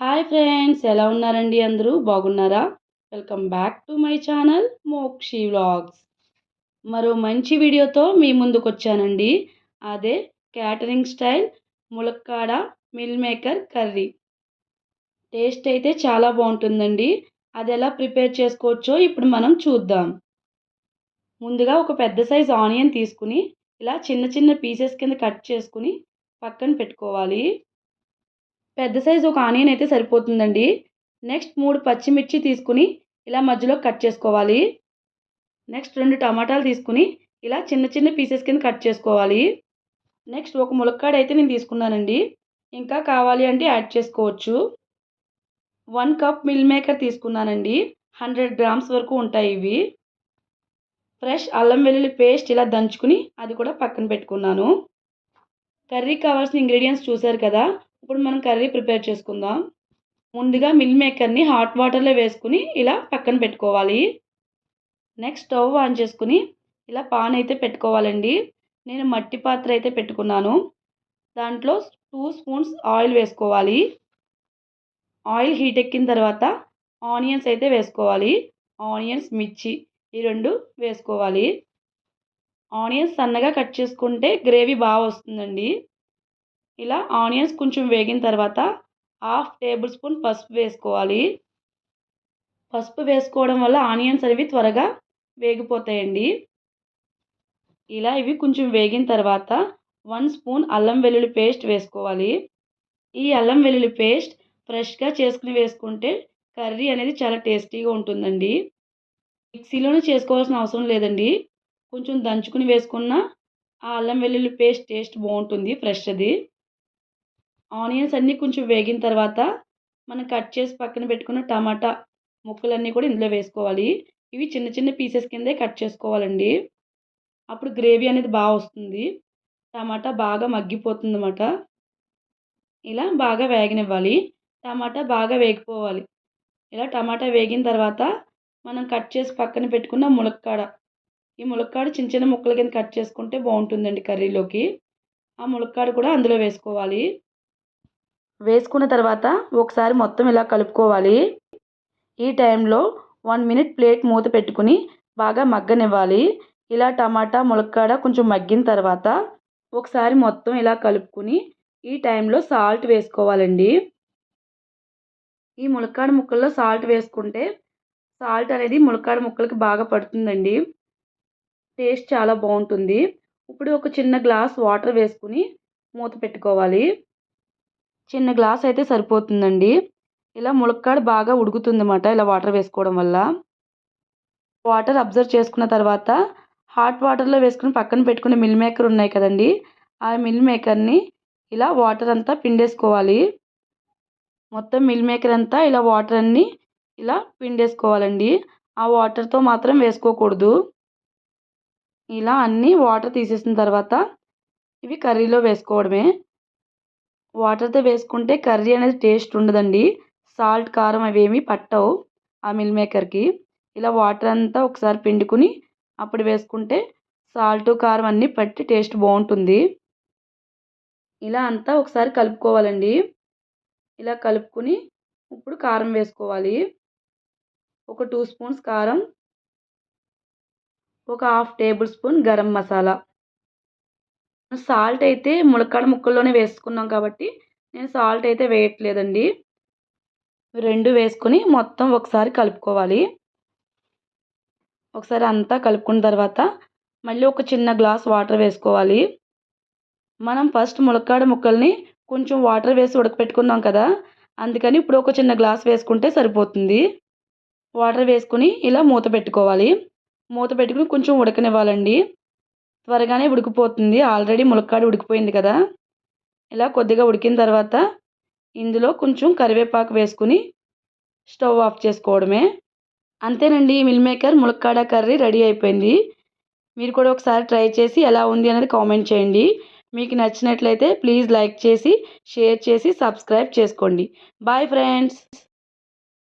Hi friends ఎలా ఉన్నారండి అందరూ? బాగున్నారా? Welcome back to my channel Mokshi vlogs. మరో మంచి వీడియోతో మీ ముందుకు వచ్చానండి అదే క్యాటరింగ్ స్టైల్ ములక్కాడ మిల్ మేకర్ కర్రీ. టేస్ట్ అయితే చాలా బాగుంటుందండి. అది ఎలా ప్రిపేర్ చేసుకోవచ్చో ఇప్పుడు మనం చూద్దాం. ముందుగా ఒక పెద్ద సైజ్ ఆనియన్ తీసుకుని ఇలా చిన్న చిన్న పీసెస్ కింద కట్ చేసుకుని పక్కన పెట్టుకోవాలి. పెద్ద సైజు ఒక ఆనియన్ అయితే సరిపోతుందండి. నెక్స్ట్ మూడు పచ్చిమిర్చి తీసుకుని ఇలా మధ్యలో కట్ చేసుకోవాలి. నెక్స్ట్ రెండు టమాటాలు తీసుకుని ఇలా చిన్న చిన్న పీసెస్ కింద కట్ చేసుకోవాలి. నెక్స్ట్ ఒక ములక్కాడ అయితే నేను తీసుకున్నానండి. ఇంకా కావాలి అంటే యాడ్ చేసుకోవచ్చు. వన్ కప్ మిల్ మేకర్ తీసుకున్నానండి. హండ్రెడ్ గ్రామ్స్ వరకు ఉంటాయి ఇవి. ఫ్రెష్ అల్లం వెల్లుల్లి పేస్ట్ ఇలా దంచుకుని అది కూడా పక్కన పెట్టుకున్నాను. కర్రీ కావాల్సిన ఇంగ్రీడియంట్స్ చూసారు కదా? ఇప్పుడు మనం కర్రీ ప్రిపేర్ చేసుకుందాం. ముందుగా మిల్ మేకర్ని హాట్ వాటర్లో వేసుకుని ఇలా పక్కన పెట్టుకోవాలి. నెక్స్ట్ స్టవ్ ఆన్ చేసుకుని ఇలా పాన్ అయితే పెట్టుకోవాలండి. నేను మట్టి పాత్ర అయితే పెట్టుకున్నాను. దాంట్లో టూ స్పూన్స్ ఆయిల్ వేసుకోవాలి. ఆయిల్ హీట్ ఎక్కిన తర్వాత ఆనియన్స్ అయితే వేసుకోవాలి. ఆనియన్స్ మిర్చి ఈ రెండు వేసుకోవాలి. ఆనియన్స్ సన్నగా కట్ చేసుకుంటే గ్రేవీ బాగా వస్తుందండి. ఇలా ఆనియన్స్ కొంచెం వేగిన తర్వాత హాఫ్ టేబుల్ స్పూన్ పసుపు వేసుకోవాలి. పసుపు వేసుకోవడం వల్ల ఆనియన్స్ అనేవి త్వరగా వేగిపోతాయండి. ఇలా ఇవి కొంచెం వేగిన తర్వాత వన్ స్పూన్ అల్లం వెల్లుల్లి పేస్ట్ వేసుకోవాలి. ఈ అల్లం వెల్లుల్లి పేస్ట్ ఫ్రెష్గా చేసుకుని వేసుకుంటే కర్రీ అనేది చాలా టేస్టీగా ఉంటుందండి. మిక్సీలోనే చేసుకోవాల్సిన అవసరం లేదండి. కొంచెం దంచుకుని వేసుకున్న ఆ అల్లం వెల్లుల్లి పేస్ట్ టేస్ట్ బాగుంటుంది ఫ్రెష్ అది ఆనియన్స్ అన్నీ కొంచెం వేగిన తర్వాత మనం కట్ చేసి పక్కన పెట్టుకున్న టమాటా ముక్కలన్నీ కూడా ఇందులో వేసుకోవాలి. ఇవి చిన్న చిన్న పీసెస్ కిందే కట్ చేసుకోవాలండి. అప్పుడు గ్రేవీ అనేది బాగా వస్తుంది. టమాటా బాగా మగ్గిపోతుంది అన్నమాట ఇలా బాగా వేగనివ్వాలి. టమాటా బాగా వేగిపోవాలి. ఇలా టమాటా వేగిన తర్వాత మనం కట్ చేసి పక్కన పెట్టుకున్న ములక్కాడ. ఈ ములక్కాడ చిన్న చిన్న ముక్కల కింద కట్ చేసుకుంటే బాగుంటుందండి కర్రీలోకి. ఆ ములక్కాడ కూడా అందులో వేసుకోవాలి. వేసుకున్న తర్వాత ఒకసారి మొత్తం ఇలా కలుపుకోవాలి. ఈ టైంలో వన్ మినిట్ ప్లేట్ మూత పెట్టుకుని బాగా మగ్గనివ్వాలి. ఇలా టమాటా ములక్కాడ కొంచెం మగ్గిన తర్వాత ఒకసారి మొత్తం ఇలా కలుపుకుని ఈ టైంలో సాల్ట్ వేసుకోవాలండి. ఈ ములక్కాడ ముక్కల్లో సాల్ట్ వేసుకుంటే సాల్ట్ అనేది ములక్కాడ ముక్కలకి బాగా పడుతుందండి. టేస్ట్ చాలా బాగుంటుంది. ఇప్పుడు ఒక చిన్న గ్లాస్ వాటర్ వేసుకుని మూత పెట్టుకోవాలి. చిన్న గ్లాస్ అయితే సరిపోతుందండి. ఇలా ములక్కాడ బాగా ఉడుకుతుందన్నమాట ఇలా వాటర్ వేసుకోవడం వల్ల. వాటర్ అబ్జర్వ్ చేసుకున్న తర్వాత హాట్ వాటర్లో వేసుకుని పక్కన పెట్టుకునే మిల్ మేకర్ ఉన్నాయి కదండి. ఆ మిల్ మేకర్ని ఇలా వాటర్ అంతా పిండేసుకోవాలి. మొత్తం మిల్ మేకర్ అంతా ఇలా వాటర్ అన్ని ఇలా పిండేసుకోవాలండి. ఆ వాటర్తో మాత్రం వేసుకోకూడదు. ఇలా అన్నీ వాటర్ తీసేసిన తర్వాత ఇవి కర్రీలో వేసుకోవడమే. వాటర్తో వేసుకుంటే కర్రీ అనేది టేస్ట్ ఉండదండి. సాల్ట్ కారం అవేమీ పట్టవు ఆ మిల్ మేకర్కి ఇలా వాటర్ అంతా ఒకసారి పిండుకుని అప్పుడు వేసుకుంటే సాల్ట్ కారం అన్నీ పట్టి టేస్ట్ బాగుంటుంది. ఇలా అంతా ఒకసారి కలుపుకోవాలండి. ఇలా కలుపుకుని ఇప్పుడు కారం వేసుకోవాలి. ఒక టూ స్పూన్స్ కారం ఒక half tablespoon garam masala. Salt అయితే ములక్కాడ ముక్కల్లోనే వేసుకున్నాం కాబట్టి నేను సాల్ట్ అయితే వేయట్లేదండి. రెండు వేసుకొని మొత్తం ఒకసారి కలుపుకోవాలి. ఒకసారి అంతా కలుపుకున్న తర్వాత మళ్ళీ ఒక చిన్న గ్లాస్ వాటర్ వేసుకోవాలి. మనం ఫస్ట్ ములక్కాడ ముక్కల్ని కొంచెం వాటర్ వేసి ఉడకపెట్టుకున్నాం కదా అందుకని ఇప్పుడు ఒక చిన్న గ్లాస్ వేసుకుంటే సరిపోతుంది. వాటర్ వేసుకుని ఇలా మూత పెట్టుకోవాలి. మూత పెట్టుకుని కొంచెం ఉడకనివ్వాలండి. త్వరగానే ఉడికిపోతుంది. ఆల్రెడీ ములక్కాడ ఉడికిపోయింది కదా. ఇలా కొద్దిగా ఉడికిన తర్వాత ఇందులో కొంచెం కరివేపాకు వేసుకుని స్టవ్ ఆఫ్ చేసుకోవడమే. అంతేనండి మిల్ మేకర్ ములక్కాడ కర్రీ రెడీ అయిపోయింది. మీరు కూడా ఒకసారి ట్రై చేసి ఎలా ఉంది అనేది కామెంట్ చేయండి. మీకు నచ్చినట్లయితే ప్లీజ్ లైక్ చేసి షేర్ చేసి సబ్స్క్రైబ్ చేసుకోండి. Bye friends!